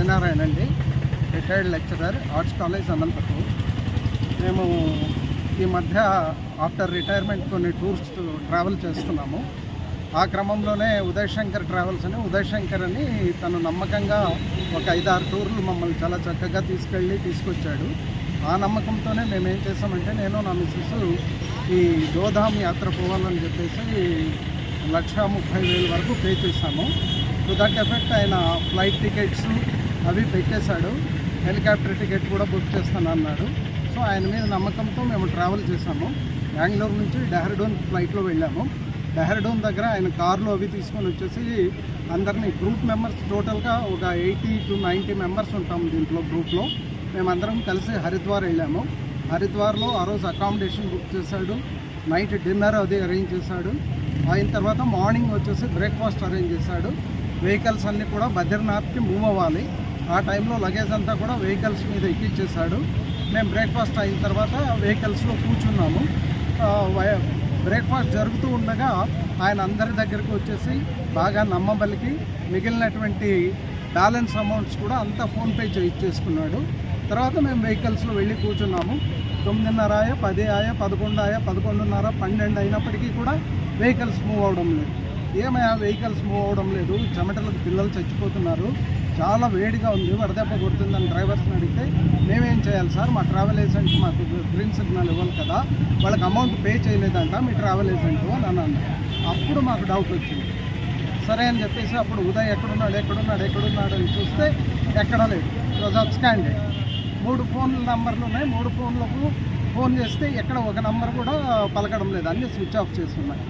సత్యనారాయణ అండి retired lecturer arts college Anantapur మేము ఈ మధ్య ఆఫ్టర్ రిటైర్మెంట్ కొన్ని టూర్స్ ట్రావెల్ చేస్తున్నాము. ఆ క్రమంలోనే ఉదయ్ శంకర్ ట్రావెల్స్ అని ఉదయ్ శంకర్ అని తను నమ్మకంగా ఒక ఐదారు టూర్లు మమ్మల్ని చాలా చక్కగా తీసుకెళ్ళి తీసుకొచ్చాడు. ఆ నమ్మకంతోనే మేము ఏం చేసామంటే నేను నా మిస్సెస్ ఈ గోధామ్ యాత్ర పోవాలని చెప్పేసి లక్ష ముప్పై వేల వరకు పే చేశాము. టు దట్ ఎఫెక్ట్ ఆయన ఫ్లైట్ టికెట్స్ అవి పెట్టేశాడు. హెలికాప్టర్ టికెట్ కూడా బుక్ చేస్తాను అన్నాడు. సో ఆయన మీద నమ్మకంతో మేము ట్రావెల్ చేసాము బెంగళూరు నుంచి డెహ్రాడూన్ ఫ్లైట్లో వెళ్ళాము. డెహ్రాడూన్ దగ్గర ఆయన కార్లు అవి తీసుకొని వచ్చేసి అందరినీ గ్రూప్ మెంబర్స్ టోటల్గా ఒక ఎయిటీ టు నైంటీ మెంబర్స్ ఉంటాము దీంట్లో గ్రూప్లో. మేమందరం కలిసి హరిద్వార్ వెళ్ళాము. హరిద్వార్లో ఆ రోజు అకామిడేషన్ బుక్ చేశాడు. నైట్ డిన్నర్ అది అరేంజ్ చేశాడు. అయిన తర్వాత మార్నింగ్ వచ్చేసి బ్రేక్ఫాస్ట్ అరేంజ్ చేశాడు. వెహికల్స్ అన్నీ కూడా బద్రీనాథ్కి మూవ్ అవ్వాలి. ఆ టైంలో లగేజ్ అంతా కూడా వెహికల్స్ మీద ఎక్కిచ్చేసాడు మేము బ్రేక్ఫాస్ట్ అయిన తర్వాత వెహికల్స్లో కూర్చున్నాము. బ్రేక్ఫాస్ట్ జరుగుతూ ఉండగా ఆయన అందరి దగ్గరికి వచ్చేసి బాగా నమ్మబలికి మిగిలినటువంటి బ్యాలెన్స్ అమౌంట్స్ కూడా అంతా ఫోన్పే చేయించేసుకున్నాడు తర్వాత మేము వెహికల్స్లో వెళ్ళి కూర్చున్నాము. తొమ్మిదిన్నర ఆయా పది ఆయా పదకొండు ఆయా పదకొండున్నర పన్నెండు అయినప్పటికీ కూడా వెహికల్స్ మూవ్ అవడం లేదు. ఏమయ్యా వెహికల్స్ మూవ్ అవడం లేదు. చెమటలకు పిల్లలు చచ్చిపోతున్నారు. చాలా వేడిగా ఉంది. వడదెబ్బ కొడుతుందని డ్రైవర్స్ని అడిగితే మేమేం చేయాలి సార్? మా ట్రావెల్ ఏజెంట్ మాకు గ్రీన్ సిగ్నల్ ఇవ్వాలి కదా. వాళ్ళకి అమౌంట్ పే చేయలేదంట. మీ ట్రావెల్ ఏజెంట్ అని అన్నాను. అప్పుడు మాకు డౌట్ వచ్చింది. సరే అని చెప్పేసి అప్పుడు ఉదయ్ ఎక్కడున్నాడు ఎక్కడున్నాడు ఎక్కడున్నాడు అని చూస్తే ఎక్కడ లేదు. ఈరోజు అబ్స్కాండెడ్ మూడు ఫోన్ నంబర్లు ఉన్నాయి. మూడు ఫోన్లకు ఫోన్ చేస్తే ఎక్కడ ఒక నంబర్ కూడా పలకడం లేదు. అన్నీ స్విచ్ ఆఫ్ చేస్తున్నాయి.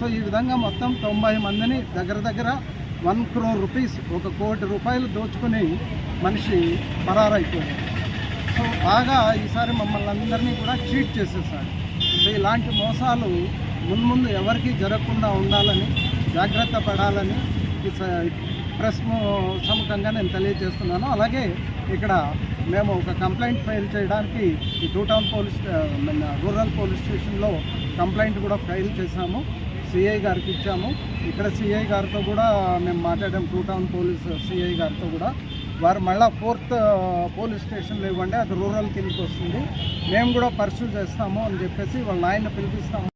సో ఈ విధంగా మొత్తం తొంభై మందిని దగ్గర దగ్గర వన్ క్రోర్ రూపీస్ ఒక కోటి రూపాయలు దోచుకుని మనిషి పరారైపోయాడు. సో బాగా ఈసారి మమ్మల్ని అందరినీ కూడా చీట్ చేసేసాడు. సో ఇలాంటి మోసాలు మున్ముందు ఎవరికీ జరగకుండా ఉండాలని జాగ్రత్త పడాలని ప్రెస్ ము- సముఖంగా నేను తెలియజేస్తున్నాను. అలాగే ఇక్కడ మేము ఒక కంప్లైంట్ ఫైల్ చేయడానికి ఈ two town police rural police స్టేషన్లో కంప్లైంట్ కూడా ఫైల్ చేశాము. సిఐ గారికి ఇచ్చాము. ఇక్కడ సిఐ గారితో కూడా మేము మాట్లాడాం టూ టౌన్ పోలీస్ సిఐ గారితో కూడా. వారు మళ్ళీ ఫోర్త్ పోలీస్ స్టేషన్లో ఇవ్వండి. అది రూరల్ కిందకి వస్తుంది. మేము కూడా పర్సూ చేస్తాము అని చెప్పేసి వాళ్ళ నాయన పిలిపిస్తాము.